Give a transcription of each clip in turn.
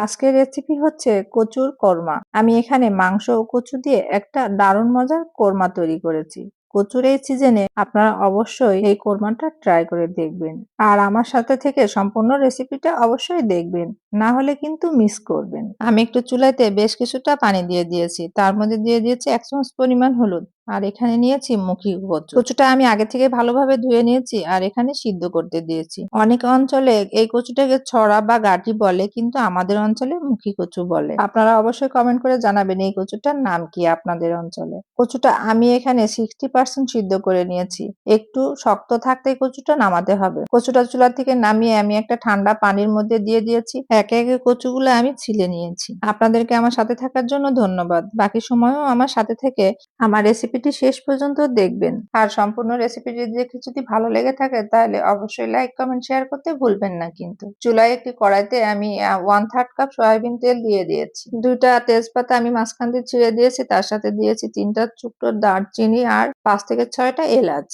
আজকের রেসিপি হচ্ছে কচুর কোরমা। আমি এখানে মাংস ও কচু দিয়ে একটা দারুণ মজার কোরমা তৈরি করেছি। কচুর এই সিজনে আপনারা অবশ্যই এই কোরমাটা ট্রাই করে দেখবেন। আর আমার সাথে থেকে সম্পূর্ণ রেসিপিটা অবশ্যই দেখবেন। না হলে কিন্তু মিস করবেন। আমি একটু চুলাইতে বেশ কিছুটা পানি দিয়ে দিয়েছি। তার মধ্যে দিয়ে দিয়েছি এক চামচ পরিমাণ হলুদ। আর এখানে নিয়েছি মুখি কচু কচুটা আমি আগে থেকে ভালোভাবে ধুয়ে নিয়েছি আর এখানে সিদ্ধ করতে দিয়েছি। অনেক অঞ্চলে এই কচুটাকে ছড়া বা গাঠি বলে, কিন্তু আমাদের অঞ্চলে মুখী কচু বলে। আপনারা অবশ্যই কমেন্ট করে জানাবেন এই কচুটার নাম কি আপনাদের অঞ্চলে। কচুটা আমি এখানে সিক্সটি পার্সেন্ট সিদ্ধ করে নিয়েছি। একটু শক্ত থাকতে কচুটা নামাতে হবে। কচুটা চুলা থেকে নামিয়ে আমি একটা ঠান্ডা পানির মধ্যে দিয়ে দিয়েছি। একে একে কচুগুলো আমি ছিলে নিয়েছি। আপনাদেরকে আমার সাথে থাকার জন্য ধন্যবাদ। বাকি সময়ও আমার সাথে থেকে আমার রেসিপিটি শেষ পর্যন্ত দেখবেন। আর সম্পূর্ণ রেসিপিটি দেখে যদি ভালো লেগে থাকে, তাহলে অবশ্যই লাইক কমেন্ট শেয়ার করতে ভুলবেন না কিন্তু। চুলায় একটি কড়াইতে আমি ওয়ান থার্ড কাপ সয়াবিন তেল দিয়ে দিয়েছি। দুইটা তেজপাতা আমি মাঝখান দিয়ে ছিঁড়ে দিয়েছি, তার সাথে দিয়েছি তিনটা চুক্ত দারচিনি আর পাঁচ থেকে ছয়টা এলাচ।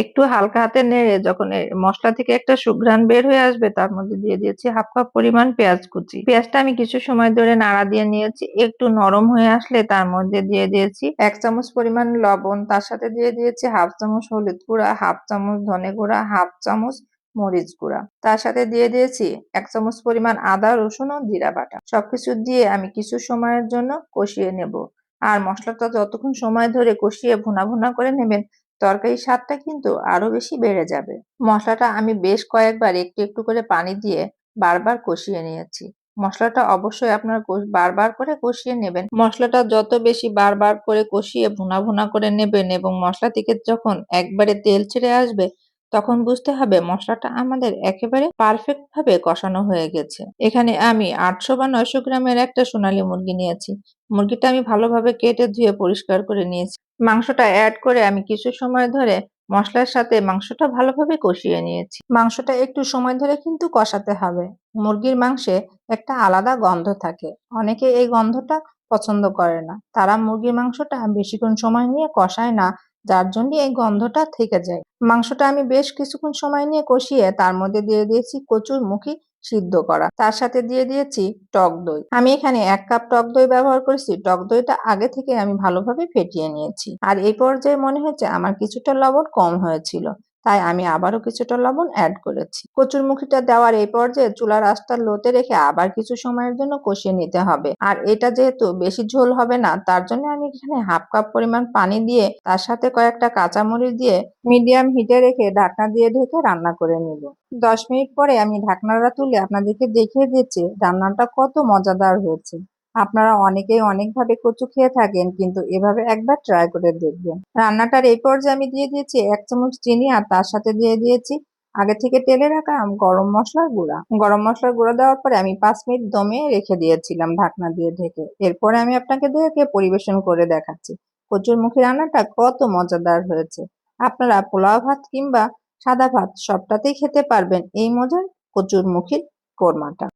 একটু হালকা হাতে নেড়ে যখন মশলা থেকে একটা সুঘ্রাণ বের হয়ে আসবে, তার মধ্যে দিয়ে দিয়েছি হাফ কাপ পরিমাণ পেঁয়াজ কুচি। পেঁয়াজটা আমি কিছু সময় ধরে নাড়া দিয়ে নিয়েছি, একটু নরম হয়ে আসলে তার মধ্যে দিয়ে দিয়েছি এক চামচ পরিমাণ লবণ, তার সাথে দিয়ে দিয়েছি হাফ চামচ হলুদ গুঁড়া, হাফ চামচ ধনে গুঁড়া, হাফ চামচ মরিচ গুঁড়া। তার সাথে দিয়ে দিয়েছি এক চামচ পরিমাণ আদা, রসুন ও জিরা বাটা। সবকিছু দিয়ে আমি কিছু সময়ের জন্য কষিয়ে নেব। আর মশলাটা যতক্ষণ সময় ধরে কষিয়ে ভুনা ভুনা করে নেবেন তরকারির স্বাদটা কিন্তু আরও বেশি বেড়ে যাবে। মশলাটা আমি বেশ কয়েকবার একটু একটু করে পানি দিয়ে বারবার কষিয়ে নিয়েছি। মশলাটা অবশ্যই আপনারা বারবার করে কষিয়ে নেবেন। মশলাটা যত বেশি বারবার করে কষিয়ে ভুনা ভুনা করে নেবেন এবং মশলা থেকে যখন একবারে তেল ছেড়ে আসবে তখন বুঝতে হবে মশলাটা আমাদের একেবারে পারফেক্ট ভাবে কষানো হয়ে গেছে। এখানে আমি আটশো বা নয়শো গ্রামের একটা সোনালী মুরগি নিয়েছি। মুরগিটা আমি ভালোভাবে কেটে ধুয়ে পরিষ্কার করে নিয়েছি। মাংসটা অ্যাড করে আমি কিছু সময় ধরে মশলার সাথে মাংসটা ভালোভাবে কষিয়ে নিয়েছি। মাংসটা একটু সময় ধরে কিন্তু কষাতে হবে। মুরগির মাংসে একটা আলাদা গন্ধ থাকে। অনেকে এই গন্ধটা পছন্দ করে না। তারা মুরগির মাংসটা বেশিক্ষণ সময় নিয়ে কষায় না। যার জন্য এই গন্ধটা থেকে যায়। মাংসটা আমি বেশ কিছুক্ষণ সময় নিয়ে কষিয়ে তার মধ্যে দিয়ে দিয়েছি কচুর মুখী সিদ্ধ করা। তার সাথে দিয়ে দিয়েছি টক দই। আমি এখানে এক কাপ টক দই ব্যবহার করেছি। টক দইটা আগে থেকে আমি ভালোভাবে ফেটিয়ে নিয়েছি। আর এই পর্যায়ে মনে হয়েছে আমার কিছুটা লবণ কম হয়েছিল। তাই আমি আবারও কিছুটা লবণ অ্যাড করেছি। কচুর মুখিটা দেওয়ার এই পর্যায়ে চুলার আস্তার লোতে রেখে আবার কিছু সময়ের জন্য কষিয়ে নিতে হবে। আর এটা যেহেতু বেশি ঝোল হবে না, তার জন্য আমি এখানে হাফ কাপ পরিমাণ পানি দিয়ে তার সাথে কয়েকটা কাঁচামরিচ দিয়ে মিডিয়াম হিটে রেখে ঢাকনা দিয়ে ঢেকে রান্না করে নিব। দশ মিনিট পরে আমি ঢাকনাটা তুলে আপনাদেরকে দেখিয়ে দিচ্ছি রান্নাটা কত মজাদার হয়েছে। আপনারা অনেকেই অনেকভাবে কচু খেয়ে থাকেন, কিন্তু এভাবে একবার ট্রাই করে দেখবেন। রান্নাটার এই পর্যায়ে আমি দিয়ে দিয়েছি এক চামচ চিনি আর তার সাথে দিয়ে দিয়েছি আগে থেকে তেলে রাখা গরম মশলার গুঁড়া। গরম মশলার গুঁড়া দেওয়ার পরে আমি পাঁচ মিনিট দমে রেখে দিয়েছিলাম ঢাকনা দিয়ে ঢেকে। এরপরে আমি আপনাকে দেখে পরিবেশন করে দেখাচ্ছি কচুর মুখী রান্নাটা কত মজাদার হয়েছে। আপনারা পোলাও ভাত কিংবা সাদা ভাত সবটাতেই খেতে পারবেন এই মজার কচুর মুখির কোরমাটা।